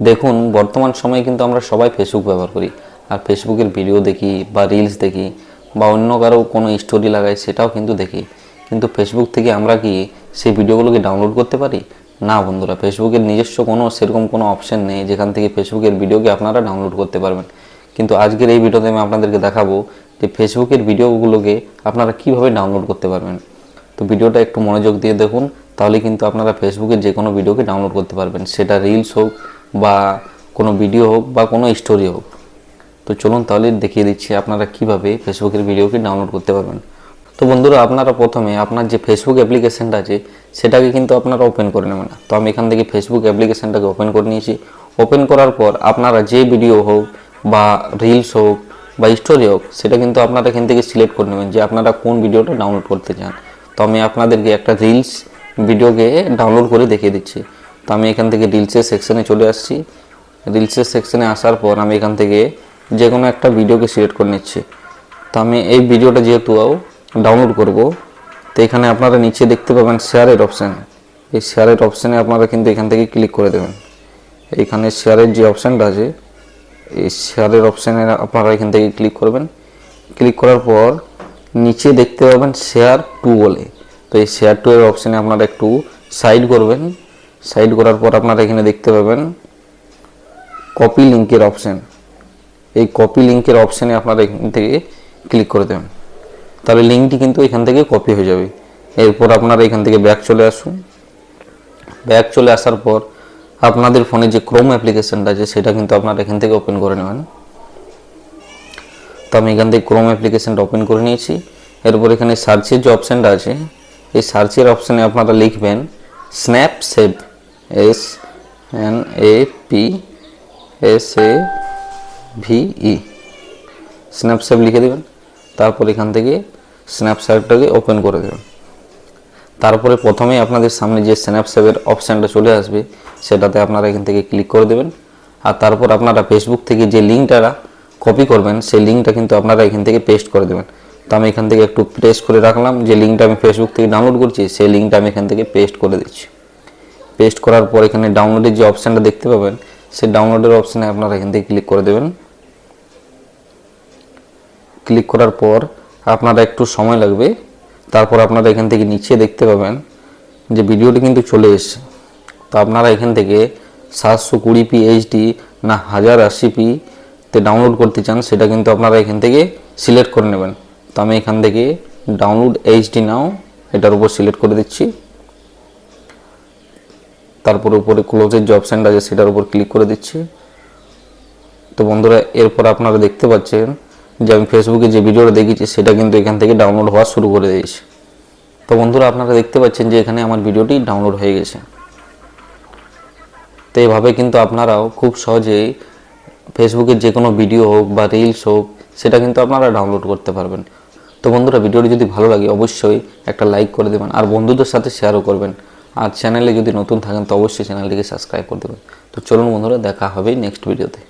দেখুন, বর্তমান সময়ে কিন্তু আমরা সবাই ফেসবুক ব্যবহার করি। আর ফেসবুকের ভিডিও দেখি বা রিলস দেখি বা অন্য কারও কোনো স্টোরি লাগাই, সেটাও কিন্তু দেখি। কিন্তু ফেসবুক থেকে আমরা কি সেই ভিডিওগুলোকে ডাউনলোড করতে পারি? না বন্ধুরা ফেসবুকের নিজস্ব কোনো, সেরকম কোনো অপশন নেই, যেখান থেকে ফেসবুকের ভিডিওকে আপনারা ডাউনলোড করতে পারবেন। কিন্তু আজকের এই ভিডিওতে আমি আপনাদেরকে দেখাবো যে ফেসবুকের ভিডিওগুলোকে আপনারা কীভাবে ডাউনলোড করতে পারবেন। তো ভিডিওটা একটু মনোযোগ দিয়ে দেখুন, তাহলে কিন্তু আপনারা ফেসবুকের যে কোনো ভিডিওকে ডাউনলোড করতে পারবেন। সেটা রিলস হোক বা কোনো ভিডিও হোক বা কোনো স্টোরি হোক। তো চলুন তাহলে দেখিয়ে দিচ্ছি আপনারা কীভাবে ফেসবুকের ভিডিওকে ডাউনলোড করতে পারবেন। তো বন্ধুরা, আপনারা প্রথমে আপনার যে ফেসবুক অ্যাপ্লিকেশনটা আছে, সেটাকে কিন্তু আপনারা ওপেন করে নেবেন। তো আমি এখান থেকে ফেসবুক অ্যাপ্লিকেশনটাকে ওপেন করে নিয়েছি। ওপেন করার পর আপনারা যে ভিডিও হোক বা রিলস হোক বা স্টোরি হোক, সেটা কিন্তু আপনারা এখান থেকে সিলেক্ট করে নেবেন যে আপনারা কোন ভিডিওটা ডাউনলোড করতে চান। তো আমি আপনাদেরকে একটা রিলস ভিডিওকে ডাউনলোড করে দেখিয়ে দিচ্ছি। তো আমি এখান থেকে রিলসের সেকশনে চলে আসছি। রিলসের সেকশনে আসার পর আমি এখান থেকে যে কোনো একটা ভিডিওকে সিলেক্ট করে নিচ্ছি। তো আমি এই ভিডিওটা যেহেতু ডাউনলোড করব, তো এখানে আপনারা নিচে দেখতে পাবেন শেয়ারের অপশান এই শেয়ারের অপশানে আপনারা কিন্তু এখান থেকে ক্লিক করে দেবেন। এইখানে শেয়ারের যে অপশানটা আছে, এই শেয়ারের অপশানে আপনারা এখান থেকে ক্লিক করবেন। ক্লিক করার পর নিচে দেখতে পাবেন শেয়ার টু বলে। তো এই শেয়ার টু এর অপশানে আপনারা একটু সাইড করবেন। সাইড করার পর আপনারা এখানে দেখতে পাবেন কপি লিঙ্কের অপশান এই কপি লিঙ্কের অপশানে আপনারা এখান থেকে ক্লিক করে দেবেন। তাহলে লিঙ্কটি কিন্তু এখান থেকে কপি হয়ে যাবে। এরপর আপনারা এখান থেকে ব্যাক চলে আসুন। ব্যাক চলে আসার পর আপনাদের ফোনে যে ক্রোম অ্যাপ্লিকেশনটা আছে, সেটা কিন্তু আপনারা এখান থেকে ওপেন করে নেবেন। তো আমি এখান থেকে ক্রোম অ্যাপ্লিকেশানটা ওপেন করে নিয়েছি। এরপর এখানে সার্চের যে অপশানটা আছে, এই সার্চের অপশানে আপনারা লিখবেন snap save S N A P S A V E snapsave লিখে দেবেন, তারপর এখান থেকে স্ন্যাপস্যাপটাকে ওপেন করে দেবেন। তারপরে প্রথমে আপনাদের সামনে যে স্ন্যাপস্যাপের অপশানটা চলে আসবে, সেটাতে আপনারা এখান থেকে ক্লিক করে দেবেন। আর তারপর আপনারা ফেসবুক থেকে যে লিঙ্কটা কপি করবেন, সেই লিঙ্কটা কিন্তু আপনারা এখান থেকে পেস্ট করে দেবেন। তো আমি এখান থেকে একটু প্রেস করে রাখলাম, যে লিঙ্কটা আমি ফেসবুক থেকে ডাউনলোড করছি, সেই লিঙ্কটা আমি এখান থেকে পেস্ট করে দিচ্ছি। পেস্ট করার পর এখানে ডাউনলোডের যে অপশানটা দেখতে পাবেন, সেই ডাউনলোডের অপশানে আপনারা এখান থেকে ক্লিক করে দেবেন। ক্লিক করার পর আপনারা একটু সময় লাগবে। তারপর আপনারা এখান থেকে নিচে দেখতে পাবেন যে ভিডিওটি কিন্তু চলে এসছে। তো আপনারা এখান থেকে সাতশো কুড়ি পি এইচডি না হাজার আশি পি তে ডাউনলোড করতে চান, সেটা কিন্তু আপনারা এখান থেকে সিলেক্ট করে নেবেন। তো আমি এখান থেকে ডাউনলোড এইচডি নাও এটার উপর সিলেক্ট করে দিচ্ছি। তারপর উপরে ক্লোজের যে অপশানটা আছে, সেটার উপর ক্লিক করে দিচ্ছি। তো বন্ধুরা, এরপর আপনারা দেখতে পাচ্ছেন যে আমি ফেসবুকে যে ভিডিওটা দেখেছি সেটা কিন্তু এখান থেকে ডাউনলোড হওয়া শুরু করে দিয়েছে। তো বন্ধুরা, আপনারা দেখতে পাচ্ছেন যে এখানে আমার ভিডিওটি ডাউনলোড হয়ে গেছে। তো এইভাবে কিন্তু আপনারাও খুব সহজেই ফেসবুকের যে কোনো ভিডিও হোক বা রিলস হোক, সেটা কিন্তু আপনারা ডাউনলোড করতে পারবেন। তো বন্ধুরা, ভিডিওটি যদি ভালো লাগে, অবশ্যই একটা লাইক করে দেবেন আর বন্ধুদের সাথে শেয়ারও করবেন। আর চ্যানেলে যদি নতুন থাকেন, তো অবশ্যই চ্যানেলটিকে সাবস্ক্রাইব করে দেবেন। তো চলুন বন্ধুরা, দেখা হবে নেক্সট ভিডিওতে